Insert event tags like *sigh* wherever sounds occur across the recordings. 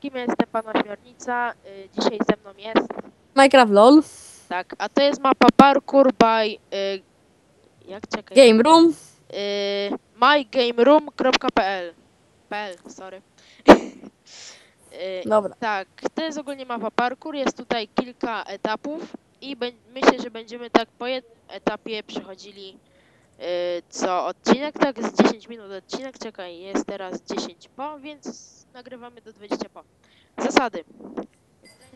wszystkim, ja jestem Pana Ośmiornica. Y, Dzisiaj ze mną jest, Minecraft LOL, tak, a to jest mapa Parkour by, y, jak czekaj, Game Room. y, mygameroom.pl PL, sorry. *laughs* Y, Dobra. tak, to jest ogólnie mapa Parkour, jest tutaj kilka etapów i bę- myślę, że będziemy tak po jednym etapie przechodzili y, co odcinek, tak z 10 minut odcinek, czekaj, jest teraz 10 po, więc nagrywamy do 20 po. Zasady.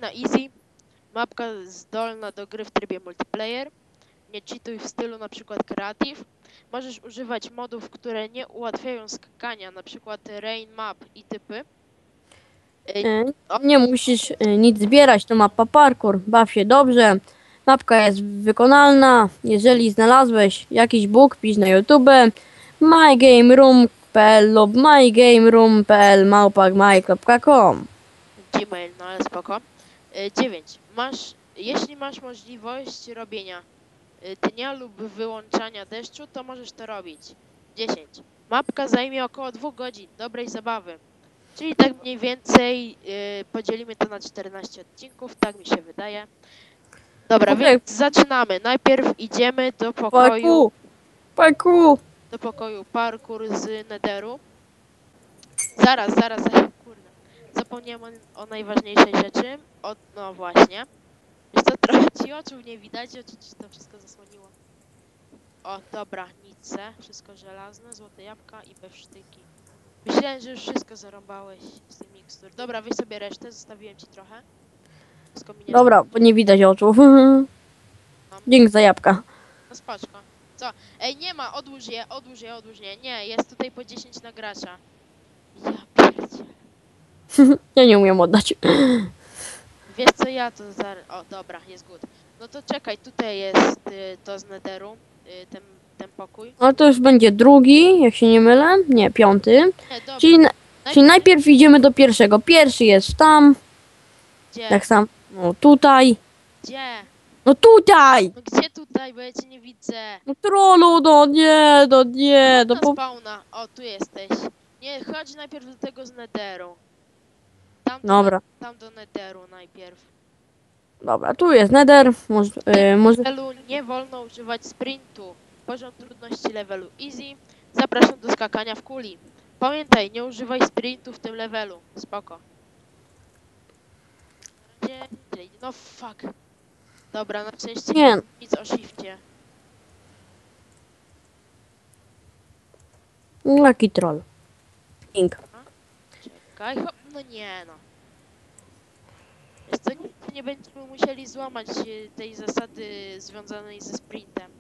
Na easy, mapka zdolna do gry w trybie multiplayer, nie cheatuj w stylu na przykład creative, możesz używać modów, które nie ułatwiają skakania, na przykład rain map i typy. E, Nie musisz e, nic zbierać, to mapa parkour. Baw się dobrze. Mapka jest wykonalna. Jeżeli znalazłeś jakiś bóg, pisz na YouTube mygameroom.pl lub mygameroom.pl małpakmaj.com Gmail, no ale spoko. 9. Masz, jeśli masz możliwość robienia y, dnia lub wyłączania deszczu, to możesz to robić. 10. Mapka zajmie około 2 godzin dobrej zabawy. Czyli tak mniej więcej y, podzielimy to na 14 odcinków, tak mi się wydaje. Dobra, Okej. więc zaczynamy. Najpierw idziemy do pokoju, Parkour! Parkour! Do pokoju parkour z Netheru. Zaraz, zaraz, zaraz, kurde. Zapomniałem o, o najważniejszej rzeczy. O, no właśnie. Wiesz co, trochę ci oczu nie widać, oczy ci to wszystko zasłoniło. O, dobra, nice, wszystko żelazne, złote jabłka i bewsztyki. Myślałem, że już wszystko zarąbałeś z tych mikstur. Dobra, weź sobie resztę, zostawiłem ci trochę. Wszystko mi nie Dobra, bo nie widać oczu. *laughs* Dzięki za jabłka. No spoczko. Co? Ej, nie ma, odłóż je, odłóż je, odłóż je. Nie, jest tutaj po 10 na gracza. Ja pierdzie. *laughs* Ja nie umiem oddać. Wiesz co, ja to za... O, dobra, jest good. No to czekaj, tutaj jest y, to z Netheru, y, ten, ten pokój. No to już będzie drugi, jak się nie mylę. Nie, piąty. Nie, dobra, Czyli, na- czyli najpierw idziemy do pierwszego. Pierwszy jest tam, gdzie? tak sam. No tutaj. Gdzie? No tutaj! No gdzie tutaj, bo ja cię nie widzę. No trolu, no nie, no nie, no na po... spawna. O, tu jesteś. Nie, chodź najpierw do tego z Netheru. Tam do, Dobra, tam do Netheru najpierw. dobra, tu jest nether, może, yy, może... nie wolno używać sprintu. Poziom trudności levelu easy. Zapraszam do skakania w kuli. Pamiętaj, nie używaj sprintu w tym levelu. Spoko. No fuck. Dobra, na szczęście Nie. nic o shifcie. Lucky troll. Pink. Czekaj, hop. No nie no. Wiesz co, nigdy nie będziemy musieli złamać e, tej zasady związanej ze sprintem.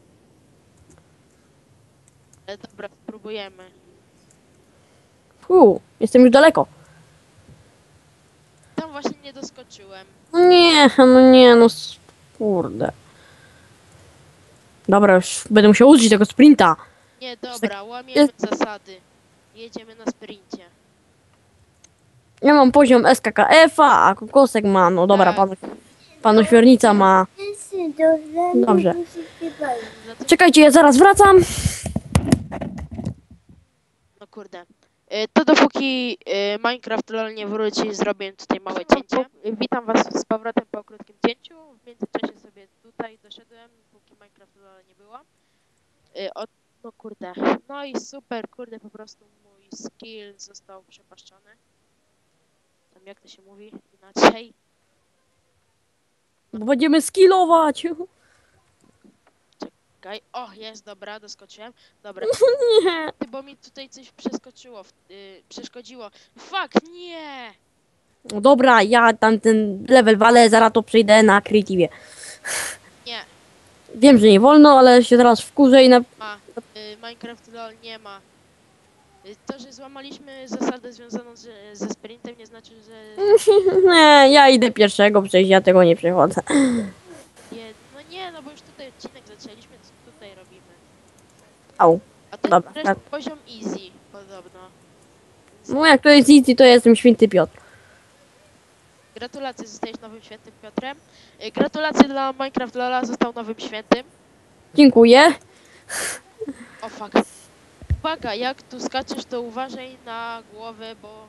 Ale dobra, spróbujemy. Fu, jestem już daleko. Tam właśnie nie doskoczyłem. No nie, no nie, no s- kurde. Dobra, już będę musiał użyć tego sprinta. Nie, tak- dobra, łamiemy zasady. Jedziemy na sprincie. Ja mam poziom SKKF-a, a kokosek ma, no dobra, Tak. pan, pan ośmiornica ma. Dobrze. Czekajcie, ja zaraz wracam. no kurde. Y, To dopóki y, Minecraft LOL nie wróci, zrobię tutaj małe cięcie. Witam was z powrotem po krótkim cięciu. W międzyczasie sobie tutaj doszedłem, póki Minecraft LOL nie było. Y, O, no kurde. No i super, kurde, po prostu mój skill został przepaszczony. Tam jak to się mówi inaczej. Bo będziemy skillować. Czekaj. O, jest, dobra, doskoczyłem. Dobra, *laughs* Nie. Ty, bo mi tutaj coś przeskoczyło, w- y, przeszkodziło. Fuck, nie! No dobra, ja tam ten level walę, zaraz to przejdę na creative. Nie, Wiem, że nie wolno, ale się zaraz wkurzę i na... ma. Y, Minecraft LOL nie ma. Y, to, że złamaliśmy zasadę związaną z, ze sprintem nie znaczy, że... *laughs* Nie, ja idę pierwszego przejść, ja tego nie przechodzę. Nie, no nie, no bo już tutaj odcinek zaczęliśmy, co tutaj robimy. Au. A to Dobra, jest tak. poziom easy, podobno. No jak to jest easy, to jestem święty Piotr. Gratulacje, zostajesz nowym świętym Piotrem. Y, gratulacje dla Minecraft LOLa, został nowym świętym. Dziękuję. O fuck. Uwaga, jak tu skaczesz, to uważaj na głowę, bo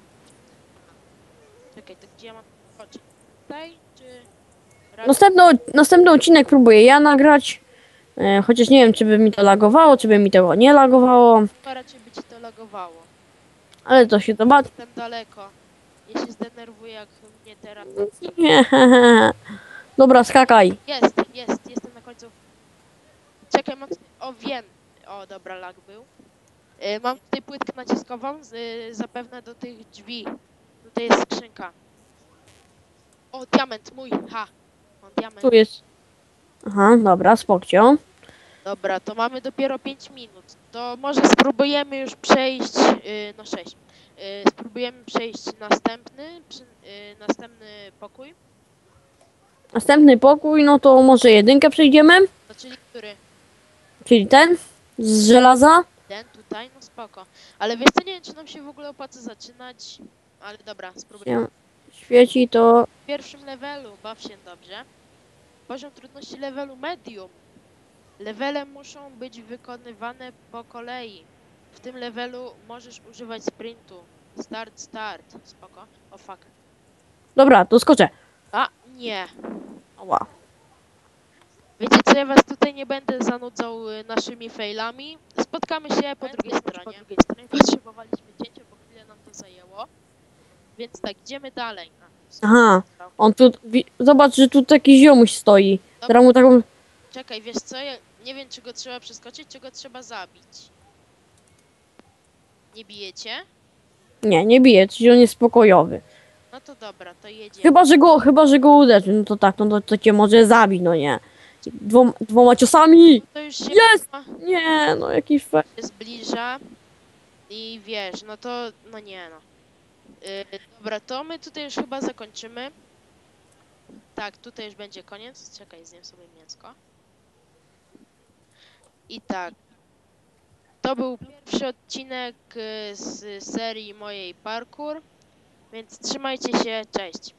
Czekaj, to gdzie ja mam skoczyć? Tutaj, czy... Następny, następny odcinek próbuję ja nagrać. E, chociaż nie wiem, czy by mi to lagowało, czy by mi tego nie lagowało. Chyba raczej by ci to lagowało. Ale to się zobaczy. Jestem daleko. Ja się zdenerwuję, jak mnie teraz... Nie. *laughs* Dobra, skakaj. Jest, jest, jestem na końcu. Czekaj, mam. O, wiem. O, dobra, lag był. Y, mam tutaj płytkę naciskową, z, zapewne do tych drzwi. Tutaj jest skrzynka. O, diament mój, ha. Mam diament. Tu jest. Aha, dobra, spokcio. Dobra, to mamy dopiero 5 minut. To może spróbujemy już przejść, yy, no 6. Yy, spróbujemy przejść następny, przy, yy, następny pokój. Następny pokój, no to może jedynkę przejdziemy. No czyli który? Czyli ten z żelaza. Ten tutaj, no spoko. Ale wiesz co, nie wiem czy nam się w ogóle opłaca zaczynać. Ale dobra, spróbujemy. świeci to. W pierwszym levelu, baw się dobrze. Poziom trudności levelu medium. Levele muszą być wykonywane po kolei. W tym levelu możesz używać sprintu. Start, start. Spoko. O fuck. Dobra, to skoczę. A, nie. Ała. Wiecie co, ja was tutaj nie będę zanudzał y, naszymi failami. Spotkamy się po drugiej stronie. Po drugiej stronie potrzebowaliśmy cięcia, bo chwilę nam to zajęło. Więc tak, idziemy dalej. Aha. On tu. wi- Zobacz, że tu taki ziomuś stoi. Teraz mu taką. Czekaj, wiesz co, ja nie wiem czy go trzeba przeskoczyć, czy go trzeba zabić. Nie bijecie? Nie, nie bije, czyli on jest spokojowy. No to dobra, to jedziemy. Chyba, że go, chyba, że go uderzy, no to tak, no to, to cię może zabić, no nie. Dwoma, dwoma ciosami! To już się Jest! Nie, no jakiś fe... zbliża i wiesz, no to, no nie no. Yy, dobra, to my tutaj już chyba zakończymy. Tak, tutaj już będzie koniec. Czekaj, zjem sobie mięsko. I tak. To był pierwszy odcinek y, z serii mojej parkour. Więc trzymajcie się, cześć.